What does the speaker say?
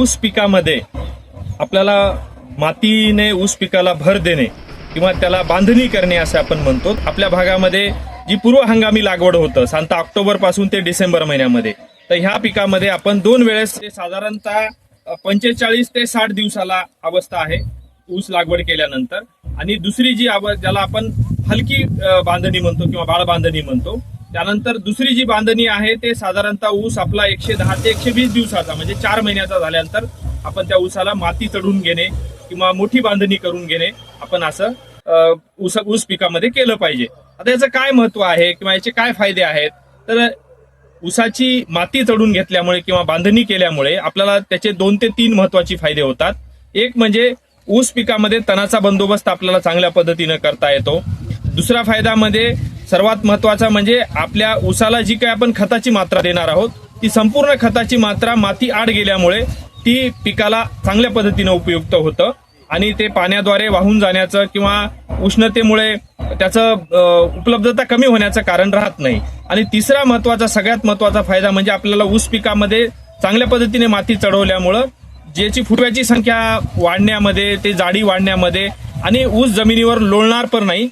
ऊस पिकामध्ये आपल्याला मातीने ऊस पिकाला भर देणे किंवा त्याला बांधणी करणे असे आपण म्हणतो. आपल्या भागामध्ये जी पूर्व हंगामी लागवड होतं साधारणतः ऑक्टोबरपासून ते डिसेंबर महिन्यामध्ये तर ह्या पिकामध्ये आपण दोन वेळेस ते साधारणतः पंचेचाळीस ते साठ दिवसाला अवस्था आहे ऊस लागवड केल्यानंतर. आणि दुसरी जी आव ज्याला आपण हलकी बांधणी म्हणतो किंवा बाळ बांधणी म्हणतो त्यानंतर दुसरी जी बांधणी आहे ते साधारणतः ऊस आपला एकशे दहा ते एकशे वीस दिवसाचा म्हणजे चार महिन्याचा झाल्यानंतर आपण त्या ऊसाला माती चढून घेणे किंवा मोठी बांधणी करून घेणे आपण असं ऊस ऊस पिकामध्ये केलं पाहिजे. आता याचं काय महत्त्व आहे किंवा याचे काय फायदे आहेत? तर ऊसाची माती चढून घेतल्यामुळे किंवा बांधणी केल्यामुळे आपल्याला त्याचे दोन ते तीन महत्त्वाचे फायदे होतात. एक म्हणजे ऊस पिकामध्ये तणाचा बंदोबस्त आपल्याला चांगल्या पद्धतीनं करता येतो. दुसरा फायदा म्हणजे सर्वात महत्त्वाचा म्हणजे आपल्या ऊसाला जी काही आपण खताची मात्रा देणार आहोत ती संपूर्ण खताची मात्रा माती आड गेल्यामुळे ती पिकाला चांगल्या पद्धतीनं उपयुक्त होतं. आणि ते पाण्याद्वारे वाहून जाण्याचं किंवा उष्णतेमुळे त्याचं उपलब्धता कमी होण्याचं कारण राहत नाही. आणि तिसरा महत्त्वाचा सगळ्यात महत्त्वाचा फायदा म्हणजे आपल्याला ऊस पिकामध्ये चांगल्या पद्धतीने माती चढवल्यामुळं ज्याची फुटव्याची संख्या वाढण्यामध्ये ते जाडी वाढण्यामध्ये आणि ऊस जमिनीवर लोळणार पण नाही.